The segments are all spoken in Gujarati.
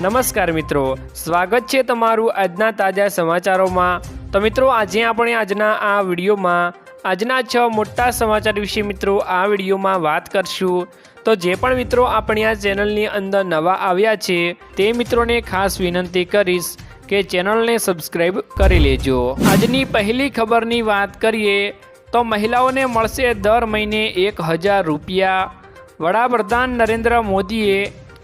નમસ્કાર મિત્રો. સ્વાગત છે તમારું આજના તાજા સમાચારોમાં. તો મિત્રો, આજે આપણે આજના આ વિડીયોમાં, આજના છ મોટા સમાચાર વિશે મિત્રો આ વિડીયોમાં વાત કરશું. તો જે પણ મિત્રો આપણી આ ચેનલની અંદર નવા આવ્યા છે, તે મિત્રોને ખાસ વિનંતી કરીશ કે ચેનલને સબસ્ક્રાઈબ કરી લેજો. આજની પહેલી ખબરની વાત કરીએ, તો મહિલાઓને મળશે દર મહિને એક હજાર રૂપિયા. વડાપ્રધાન નરેન્દ્ર મોદીએ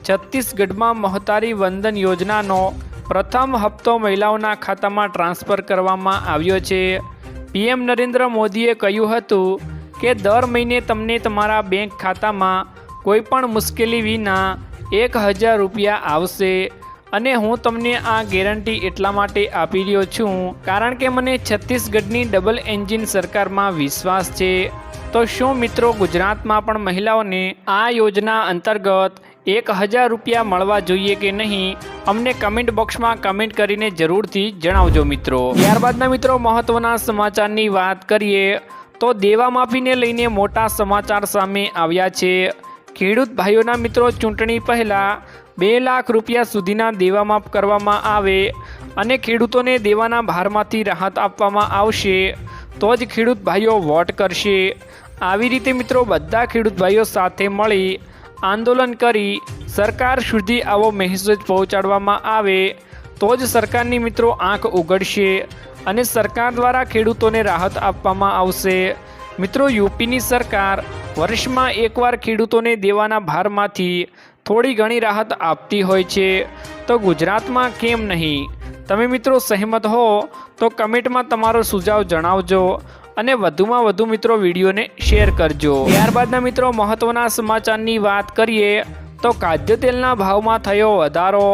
છત્તીસગઢમાં મહતારી વંદન યોજનાનો પ્રથમ હપ્તો મહિલાઓના ખાતામાં ટ્રાન્સફર કરવામાં આવ્યો છે. પીએમ નરેન્દ્ર મોદીએ કહ્યું હતું કે, દર મહિને તમને તમારા બેંક ખાતામાં કોઈપણ મુશ્કેલી વિના એક હજાર રૂપિયા આવશે અને હું તમને આ ગેરંટી એટલા માટે આપી રહ્યો છું કારણ કે મને છત્તીસગઢની ડબલ એન્જિન સરકારમાં વિશ્વાસ છે. તો શું મિત્રો ગુજરાતમાં પણ મહિલાઓને આ યોજના અંતર્ગત એક હજાર રૂપિયા મળવા જોઈએ કે નહીં, અમને કમેન્ટ બોક્સમાં કમેન્ટ કરીને જરૂરથી જણાવજો મિત્રો. ત્યારબાદના મિત્રો મહત્વના સમાચારની વાત કરીએ, તો દેવા માફીને લઈને મોટા સમાચાર સામે આવ્યા છે. ખેડૂત ભાઈઓના મિત્રો, ચૂંટણી પહેલાં બે લાખ રૂપિયા સુધીના દેવા માફ કરવામાં આવે અને ખેડૂતોને દેવાના ભારમાંથી રાહત આપવામાં આવશે, તો જ ખેડૂત ભાઈઓ વોટ કરશે. આવી રીતે મિત્રો બધા ખેડૂત ભાઈઓ સાથે મળી આંદોલન કરી સરકાર સુધી આવો મેસેજ પહોંચાડવામાં આવે, તો જ સરકારની મિત્રો આંખ ઉગડશે અને સરકાર દ્વારા ખેડૂતોને રાહત આપવામાં આવશે. મિત્રો, યુપીની સરકાર વર્ષમાં એકવાર ખેડૂતોને દેવાના ભારમાંથી થોડી ઘણી રાહત આપતી હોય છે, તો ગુજરાતમાં કેમ નહીં? તમે મિત્રો સહેમત હો, તો કમેન્ટમાં તમારો સુઝાવ જણાવજો. અને વધુમાં વધુ મિત્રો વિડીયોને શેર કરજો. ત્યારબાદના મિત્રો મહત્વના સમાચારની વાત કરીએ, તો કાદ્ય તેલના ભાવમાં થયો વધારો.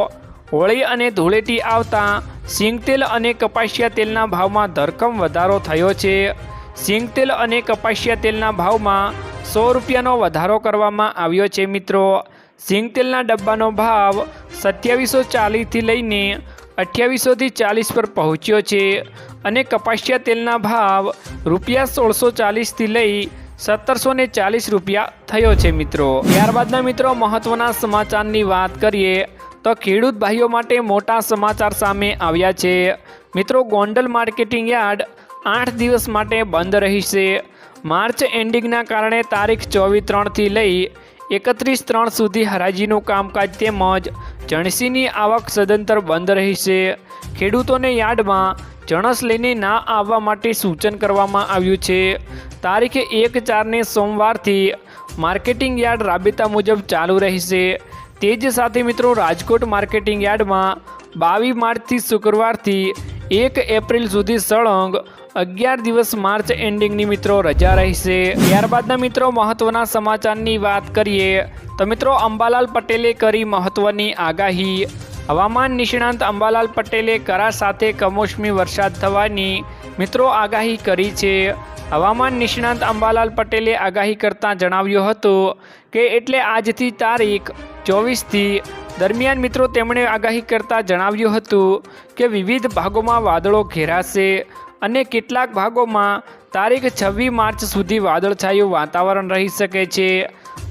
હોળી અને ધૂળેટી આવતા સિંગતેલ અને કપાસિયા તેલના ભાવમાં ધરખમ વધારો થયો છે. સિંગતેલ અને કપાસિયા તેલના ભાવમાં સો રૂપિયાનો વધારો કરવામાં આવ્યો છે મિત્રો. સિંગતેલના ડબ્બાનો ભાવ સત્યાવીસો ચાલીસથી લઈને અઠ્યાવીસોથી ચાલીસ પર પહોંચ્યો છે અને કપાસિયા તેલના ભાવ રૂપિયા સોળસો ચાલીસથી લઈ સત્તરસો ને ચાલીસ રૂપિયા થયો છે મિત્રો. ત્યારબાદના મિત્રો મહત્વના સમાચારની વાત કરીએ તો ખેડૂત ભાઈઓ માટે મોટા સમાચાર સામે આવ્યા છે. મિત્રો, ગોંડલ માર્કેટિંગ યાર્ડ આઠ દિવસ માટે બંધ રહેશે. માર્ચ એન્ડિંગના કારણે તારીખ ચોવીસ ત્રણથી લઈ એકત્રીસ ત્રણ સુધી હરાજીનું કામકાજ તેમજ જણસીની આવક સદંતર બંધ રહેશે ખેડૂતોને યાર્ડમાં જણસ લઈને ના આવવા માટે સૂચન કરવામાં આવ્યું છે. તારીખે એક ચારને સોમવારથી માર્કેટિંગ યાર્ડ રાબેતા મુજબ ચાલુ રહેશે. તે જ સાથે મિત્રો રાજકોટ માર્કેટિંગ યાર્ડમાં બાવીસ માર્ચથી શુક્રવારથી એક એપ્રિલ સુધી સળંગ. અગિયાર દિવસ માર્ચ એન્ડિંગની મિત્રો રજા રહેશે. ત્યારબાદના મિત્રો મહત્વના સમાચારની વાત કરીએ. તો મિત્રો અંબાલાલ પટેલે કરી મહત્વની આગાહી. હવામાન નિષ્ણાંત અંબાલાલ પટેલે કરા સાથે કમોસમી વરસાદ થવાની મિત્રો આગાહી કરી છે. હવામાન નિષ્ણાંત અંબાલાલ પટેલે આગાહી કરતાં જણાવ્યું હતું કે એટલે આજથી તારીખ ચોવીસથી દરમિયાન મિત્રો તેમણે આગાહી કરતાં જણાવ્યું હતું કે વિવિધ ભાગોમાં વાદળો ઘેરાશે અને કેટલાક ભાગોમાં તારીખ છવ્વીસ માર્ચ સુધી વાદળછાયું વાતાવરણ રહી શકે છે.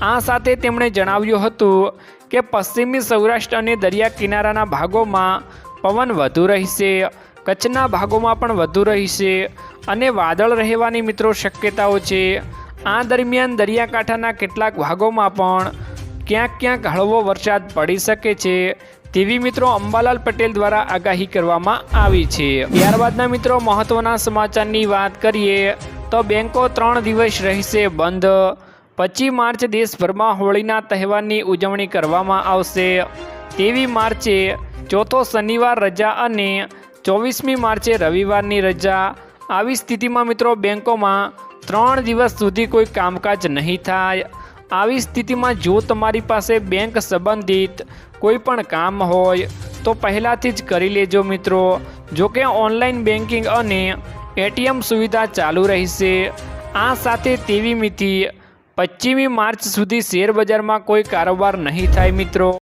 આ સાથે તેમણે જણાવ્યું હતું કે પશ્ચિમી સૌરાષ્ટ્ર અને દરિયા કિનારાના ભાગોમાં પવન વધુ રહેશે, કચ્છના ભાગોમાં પણ વધુ રહેશે અને વાદળ રહેવાની મિત્રો શક્યતાઓ છે. આ દરમિયાન દરિયાકાંઠાના કેટલાક ભાગોમાં પણ ક્યાંક ક્યાંક હળવો વરસાદ પડી શકે છે. તેવી મિત્રો અંબાલાલ પટેલ દ્વારા આગાહી કરવામાં આવી છે. ત્યારબાદના મિત્રો મહત્વના સમાચારની વાત કરીએ તો બેંકો ત્રણ દિવસ રહેશે બંધ. પચીસ માર્ચ દેશભરમાં હોળીના તહેવારની ઉજવણી કરવામાં આવશે. તેવી માર્ચે ચોથો શનિવાર રજા અને ચોવીસમી માર્ચે રવિવારની રજા. આવી સ્થિતિમાં મિત્રો બેંકોમાં ત્રણ દિવસ સુધી કોઈ કામકાજ નહીં થાય. આવી સ્થિતિમાં જો તમારી પાસે બેંક સંબંધિત કોઈ પણ કામ હોય, તો પહેલાંથી જ કરી લેજો મિત્રો. જો કે ઓનલાઈન બેન્કિંગ અને એટીએમ સુવિધા ચાલુ રહેશે. આ સાથે તેવી મિતિ પચીમી માર્ચ સુધી શેરબજારમાં કોઈ કારોબાર નહીં થાય મિત્રો.